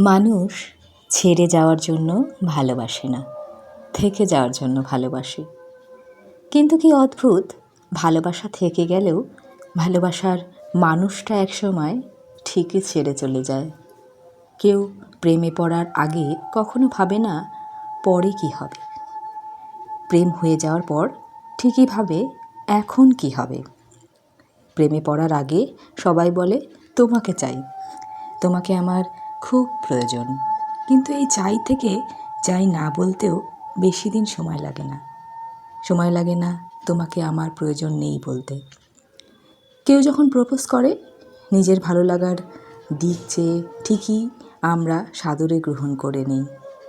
মানুষ ছেড়ে যাওয়ার জন্য ভালোবাসে না, থেকে যাওয়ার জন্য ভালোবাসে। কিন্তু কি অদ্ভুত, ভালোবাসা থেকে গেলেও ভালোবাসার মানুষটা একসময় ঠিকই ছেড়ে চলে যায়। কেউ প্রেমে পড়ার আগে কখনো ভাবে না, পরে কি হবে? প্রেম হয়ে যাওয়ার পর ঠিকই ভাবে, এখন কি হবে? প্রেমে পড়ার আগে সবাই বলে, তোমাকে চাই। তোমাকে আমার খুব প্রয়োজন। কিন্তু এই চাই থেকে চাই না বলতেও বেশি দিন সময় লাগে না। সময় লাগে না তোমাকে আমার প্রয়োজন নেই বলতে। কেউ যখন প্রপোজ করে, নিজের ভালো লাগার দিক চেয়ে ঠিকই আমরা সাদরে গ্রহণ করে নিই।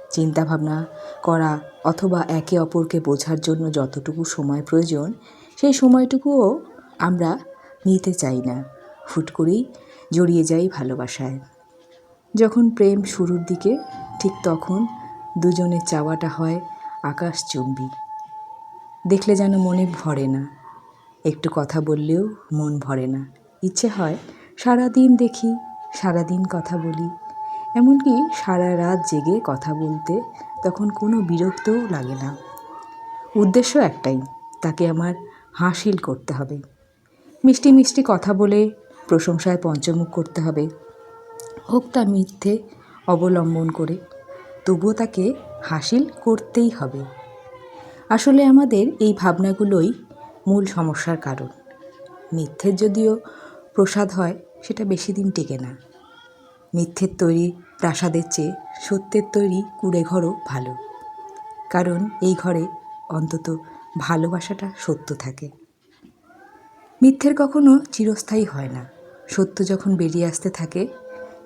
চিন্তাভাবনা করা অথবা একে অপরকে বোঝার জন্য যতটুকু সময় প্রয়োজন, সেই সময়টুকুও আমরা নিতে চাই না। হুট করেই জড়িয়ে যাই ভালোবাসায়। যখন প্রেম শুরুর দিকে, ঠিক তখন দুজনের চাওয়াটা হয় আকাশ আকাশচুম্বী দেখলে যেন মনে ভরে না। একটু কথা বললেও মন ভরে না। ইচ্ছে হয় সারা দিন দেখি সারা দিন কথা বলি। এমনকি সারা রাত জেগে কথা বলতে তখন কোনো বিরক্তও লাগে না। উদ্দেশ্য একটাই, তাকে আমার হাসিল করতে হবে। মিষ্টি মিষ্টি কথা বলে প্রশংসায় পঞ্চমুখ করতে হবে। হোক তা মিথ্যে অবলম্বন করে, তবুও তাকে হাসিল করতেই হবে। আসলে আমাদের এই ভাবনাগুলোই মূল সমস্যার কারণ। মিথ্যের যদিও প্রসাদ হয়, সেটা বেশি দিন টেকে না। মিথ্যের তৈরি প্রাসাদের চেয়ে সত্যের তৈরি কুড়ে ঘরও ভালো। কারণ এই ঘরে অন্তত ভালোবাসাটা সত্য থাকে। মিথ্যের কখনো চিরস্থায়ী হয় না। সত্য যখন বেরিয়ে আসতে থাকে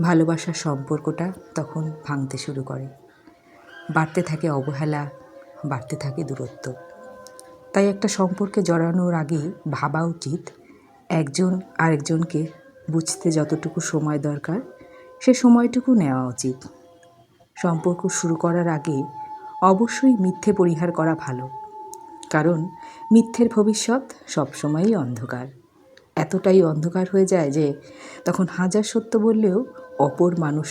ভালোবাসার সম্পর্কটা তখন ভাঙতে শুরু করে। বাড়তে থাকে অবহেলা, বাড়তে থাকে দূরত্ব। তাই একটা সম্পর্কে জড়ানোর আগে ভাবা উচিত, একজন আরেকজনকে বুঝতে যতটুকু সময় দরকার, সে সময়টুকু নেওয়া উচিত। সম্পর্ক শুরু করার আগে অবশ্যই মিথ্যে পরিহার করা ভালো, কারণ মিথ্যের ভবিষ্যৎ সবসময়ই অন্ধকার। এতটাই অন্ধকার হয়ে যায় যে, তখন হাজার সত্য বললেও অপর মানুষ